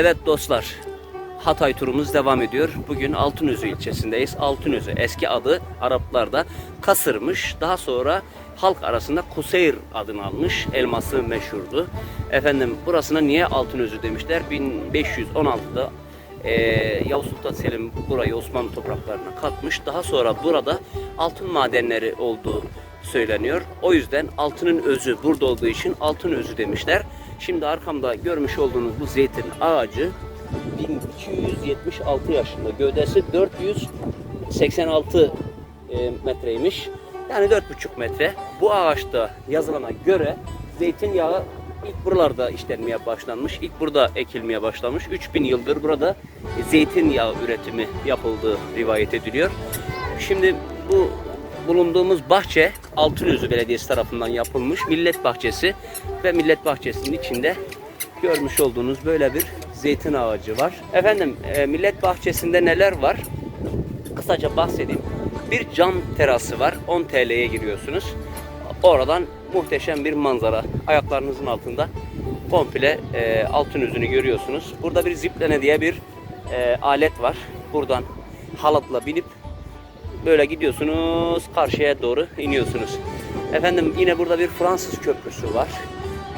Evet dostlar, Hatay turumuz devam ediyor. Bugün Altınözü ilçesindeyiz. Altınözü eski adı Araplarda Kasır'mış. Daha sonra halk arasında Kuseyr adını almış. Elması meşhurdu. Efendim burasına niye Altınözü demişler? 1516'da eee Yavuz Sultan Selim burayı Osmanlı topraklarına katmış. Daha sonra burada altın madenleri olduğu söyleniyor. O yüzden altının özü burada olduğu için altın özü demişler. Şimdi arkamda görmüş olduğunuz bu zeytin ağacı 1276 yaşında. Gövdesi 486 e, metreymiş. Yani 4,5 metre. Bu ağaçta yazılana göre zeytinyağı ilk buralarda işlenmeye başlanmış. İlk burada ekilmeye başlamış. 3000 yıldır burada zeytinyağı üretimi yapıldığı rivayet ediliyor. Şimdi bu bulunduğumuz bahçe Altınözü Belediyesi tarafından yapılmış millet bahçesi ve millet bahçesinin içinde görmüş olduğunuz böyle bir zeytin ağacı var. Efendim e, millet bahçesinde neler var? Kısaca bahsedeyim. Bir cam terası var. 10 TL'ye giriyorsunuz. Oradan muhteşem bir manzara. Ayaklarınızın altında komple e, altın yüzünü görüyorsunuz. Burada bir ziplene diye bir e, alet var. Buradan halatla binip böyle gidiyorsunuz karşıya doğru iniyorsunuz. Efendim yine burada bir Fransız köprüsü var.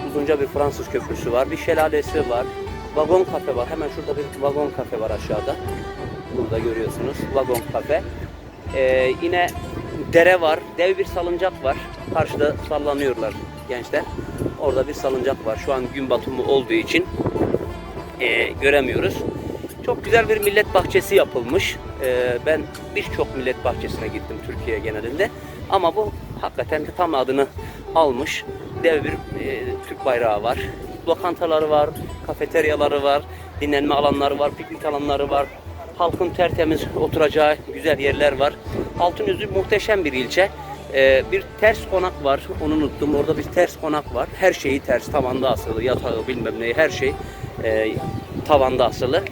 Uzunca bir Fransız köprüsü var. Bir şelalesi var. Vagon kafe var. Hemen şurada bir vagon kafe var aşağıda. Burada görüyorsunuz. Vagon kafe. Ee, yine dere var. Dev bir salıncak var. Karşıda sallanıyorlar gençler. Orada bir salıncak var. Şu an gün batımı olduğu için e, göremiyoruz. Çok güzel bir millet bahçesi yapılmış. E, ben birçok millet bahçesine gittim Türkiye genelinde. Ama bu hakikaten de tam adını almış. Dev bir e, Türk bayrağı var. Lokantaları var, kafeteryaları var, dinlenme alanları var, piknik alanları var. Halkın tertemiz oturacağı güzel yerler var. Altınözü muhteşem bir ilçe. Ee, bir ters konak var. Onu unuttum. Orada bir ters konak var. Her şeyi ters. Tavanda asılı. Yatağı bilmem neyi. Her şey e, tavanda asılı.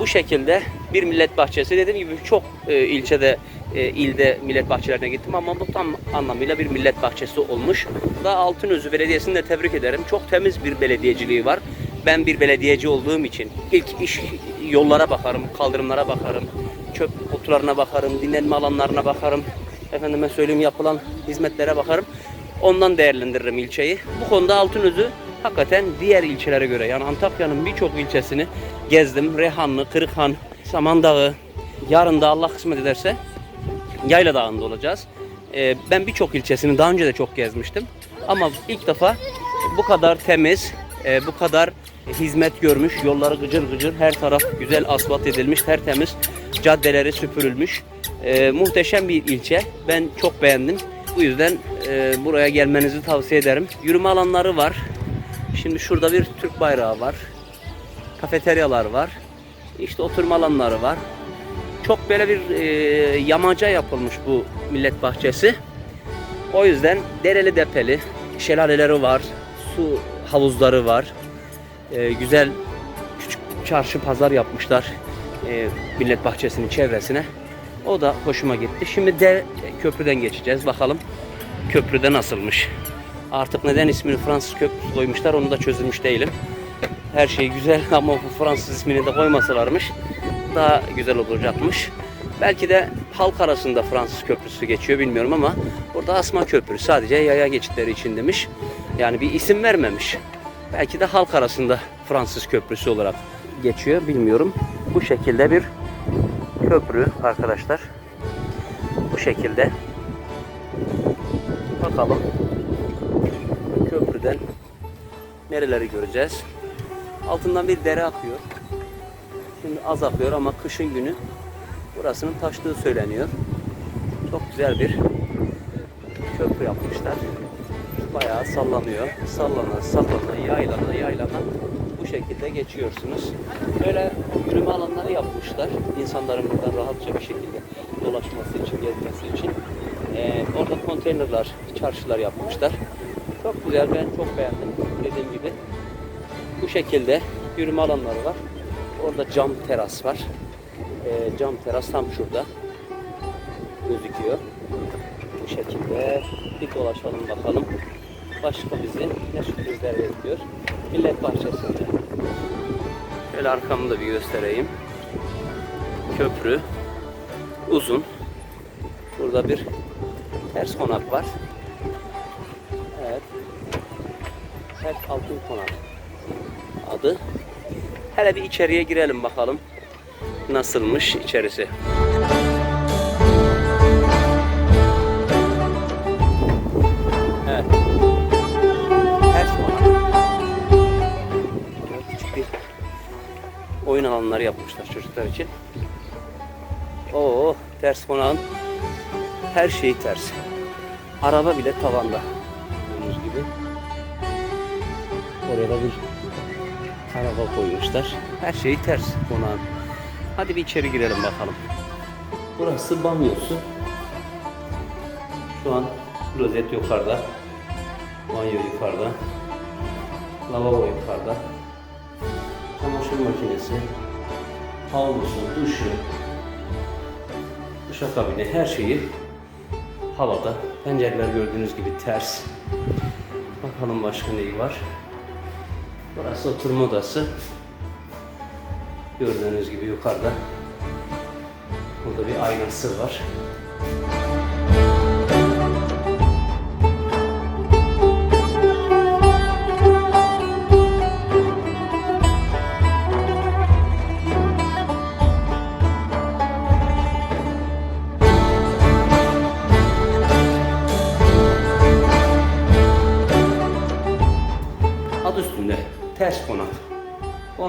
Bu şekilde bir millet bahçesi. Dediğim gibi çok e, ilçede, e, ilde millet bahçelerine gittim ama bu tam anlamıyla bir millet bahçesi olmuş. Da Altınözü Belediyesi'ni de tebrik ederim. Çok temiz bir belediyeciliği var. Ben bir belediyeci olduğum için ilk iş yollara bakarım, kaldırımlara bakarım, çöp kutularına bakarım, dinlenme alanlarına bakarım. Efendime söyleyeyim yapılan hizmetlere bakarım. Ondan değerlendiririm ilçeyi. Bu konuda Altınözü hakikaten diğer ilçelere göre yani Antakya'nın birçok ilçesini gezdim. Rehanlı, Kırıkhan, Samandağı, yarın da Allah kısmet ederse Yayla Dağı'nda olacağız. Ee, ben birçok ilçesini daha önce de çok gezmiştim. Ama ilk defa bu kadar temiz, e, bu kadar hizmet görmüş, yolları gıcır gıcır, her taraf güzel asfalt edilmiş, tertemiz, caddeleri süpürülmüş. Ee, muhteşem bir ilçe. Ben çok beğendim. Bu yüzden e, buraya gelmenizi tavsiye ederim. Yürüme alanları var. Şimdi şurada bir Türk bayrağı var. Kafeteryalar var. İşte oturma alanları var. Çok böyle bir e, yamaca yapılmış bu millet bahçesi. O yüzden dereli depeli, şelaleleri var, su havuzları var. E, güzel küçük çarşı pazar yapmışlar e, millet bahçesinin çevresine. O da hoşuma gitti. Şimdi de köprüden geçeceğiz. Bakalım köprüde nasılmış. Artık neden ismini Fransız köprüsü koymuşlar onu da çözülmüş değilim. Her şey güzel ama bu Fransız ismini de koymasalarmış daha güzel olacakmış. Belki de halk arasında Fransız köprüsü geçiyor bilmiyorum ama burada Asma Köprü sadece yaya geçitleri için demiş. Yani bir isim vermemiş. Belki de halk arasında Fransız köprüsü olarak geçiyor bilmiyorum. Bu şekilde bir köprü arkadaşlar. Bu şekilde. Bakalım köprüden nereleri göreceğiz. Altından bir dere akıyor. Şimdi az akıyor ama kışın günü burasının taştığı söyleniyor. Çok güzel bir köprü yapmışlar. Bayağı sallanıyor. Sallana sallana yaylana yaylana bu şekilde geçiyorsunuz. Böyle yürüme alanları yapmışlar. İnsanların buradan rahatça bir şekilde dolaşması için, gezmesi için. Ee, orada konteynerler, çarşılar yapmışlar. Çok güzel, ben çok beğendim dediğim gibi. Bu şekilde yürüme alanları var. Orada cam teras var. Ee, cam teras tam şurada gözüküyor. Bu şekilde bir dolaşalım bakalım. Başka bizi ne sürprizler bekliyor. Millet bahçesinde. Şöyle arkamı da bir göstereyim. Köprü uzun. Burada bir ters konak var. Ters altın konak adı. Hele bir içeriye girelim bakalım. Nasılmış içerisi. Evet. Ters Küçük bir oyun alanları yapmışlar çocuklar için. Oo, ters konağın her şeyi ters. Araba bile tavanda. Oraya da bir araba koymuşlar. Her şeyi ters konağın. Hadi bir içeri girelim bakalım. Burası banyosu. Şu an klozet yukarıda. Banyo yukarıda. Lavabo yukarıda. Çamaşır makinesi. Havlusu, duşu, duşakabini her şeyi havada. Pencereler gördüğünüz gibi ters. Bakalım başka neyi var. Burası oturma odası. Gördüğünüz gibi yukarıda. Burada bir aynası var.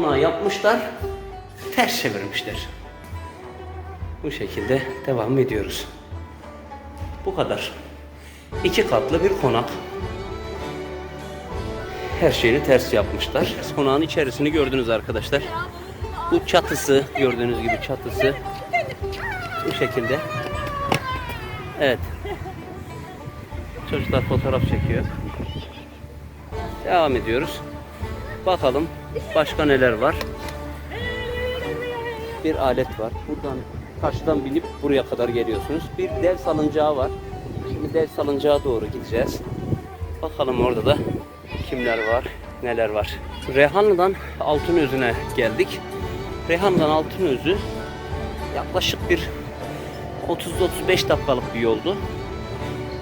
Konağı yapmışlar, ters çevirmişler. Bu şekilde devam ediyoruz. Bu kadar. İki katlı bir konak. Her şeyini ters yapmışlar. Konağın içerisini gördünüz arkadaşlar. Bu çatısı, gördüğünüz gibi çatısı. Bu şekilde. Evet. Çocuklar fotoğraf çekiyor. Devam ediyoruz. Bakalım başka neler var. Bir alet var. Buradan karşıdan binip buraya kadar geliyorsunuz. Bir dev salıncağı var. Şimdi dev salıncağa doğru gideceğiz. Bakalım orada da kimler var, neler var. Reyhanlı'dan Altınözü'ne geldik. Reyhanlı'dan Altınözü yaklaşık bir 30-35 dakikalık bir yoldu.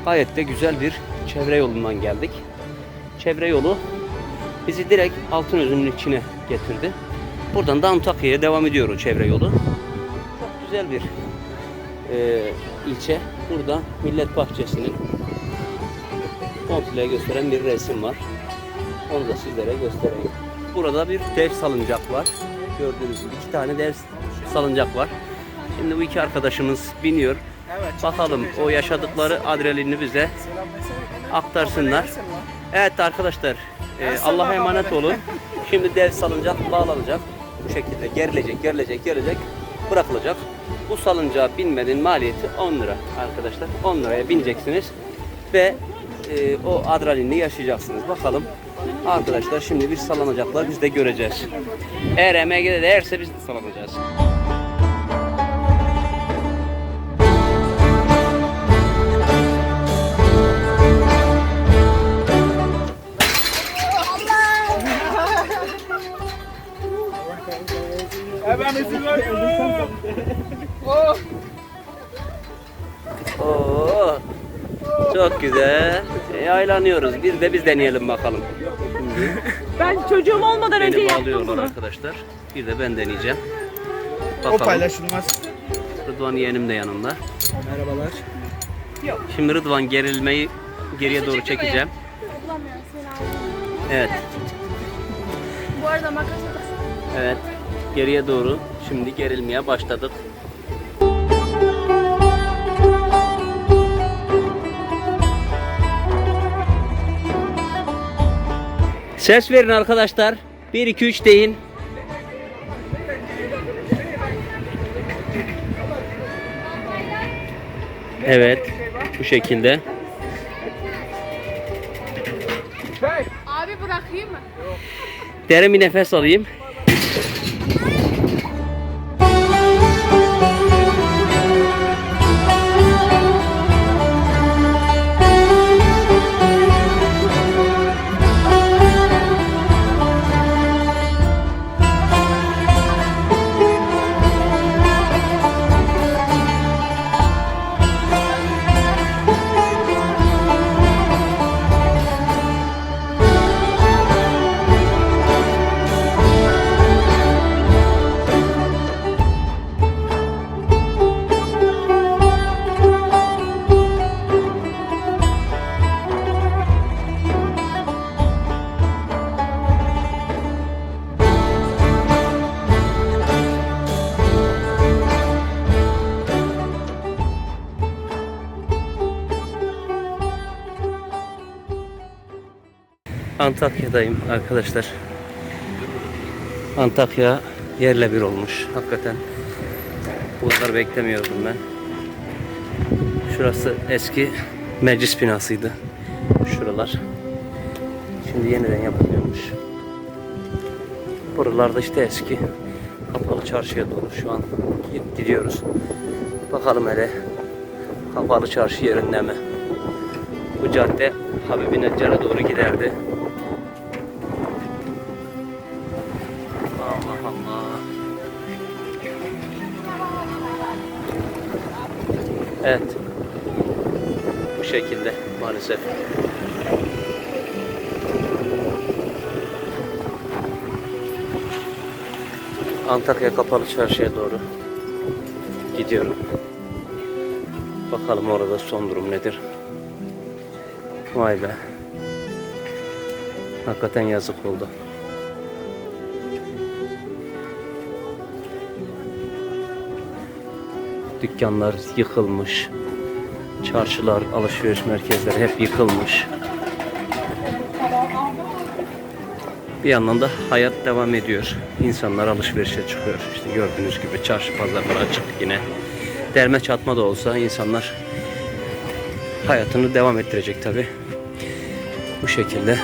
Gayet de güzel bir çevre yolundan geldik. Çevre yolu bizi direkt Altınözü'nün içine getirdi. Buradan da Antakya'ya devam ediyor o çevre yolu. Çok güzel bir e, ilçe. Burada Millet Bahçesi'nin komple gösteren bir resim var. Onu da sizlere göstereyim. Burada bir dev salıncak var. Gördüğünüz gibi iki tane dev salıncak var. Şimdi bu iki arkadaşımız biniyor. Bakalım o yaşadıkları adrenalini bize aktarsınlar. Evet arkadaşlar e, Allah'a emanet olun. Şimdi dev salıncak bağlanacak. Bu şekilde gerilecek, gerilecek, gerilecek, bırakılacak. Bu salıncağa binmenin maliyeti 10 lira arkadaşlar. 10 liraya bineceksiniz ve e, o adrenalini yaşayacaksınız. Bakalım arkadaşlar şimdi bir sallanacaklar biz de göreceğiz. Eğer EMG'de değerse biz de sallanacağız. Yaylanıyoruz. Bir de biz deneyelim bakalım. Ben çocuğum olmadan önce Beni yaptım bağlıyorlar bunu. arkadaşlar. Bir de ben deneyeceğim. O Bakalım. paylaşılmaz. Rıdvan yeğenim de yanımda. Merhabalar. Şimdi Rıdvan gerilmeyi geriye doğru çekeceğim. Bulamıyorum seni aldım. Evet, Bu arada makas evet. Geriye doğru şimdi gerilmeye başladık. Ses verin arkadaşlar. 1 2 3 deyin. Evet. Bu şekilde. Abi bırakayım mı? Derin bir nefes alayım. Antakya'dayım arkadaşlar. Antakya yerle bir olmuş. Hakikaten bu kadar beklemiyordum ben. Şurası eski meclis binasıydı. Şuralar. Şimdi yeniden yapılıyormuş. Buralarda işte eski kapalı çarşıya doğru şu an gidiyoruz. Bakalım hele kapalı çarşı yerinde mi? Bu cadde Habibi Neccar'a doğru giderdi. Allah. Evet. Bu şekilde maalesef. Antakya Kapalı Çarşı'ya doğru gidiyorum. Bakalım orada son durum nedir? Vay be. Hakikaten yazık oldu. Dükkanlar yıkılmış. Çarşılar, alışveriş merkezleri hep yıkılmış. Bir yandan da hayat devam ediyor. İnsanlar alışverişe çıkıyor. İşte gördüğünüz gibi çarşı pazarlar açık yine. Derme çatma da olsa insanlar hayatını devam ettirecek tabi. Bu şekilde.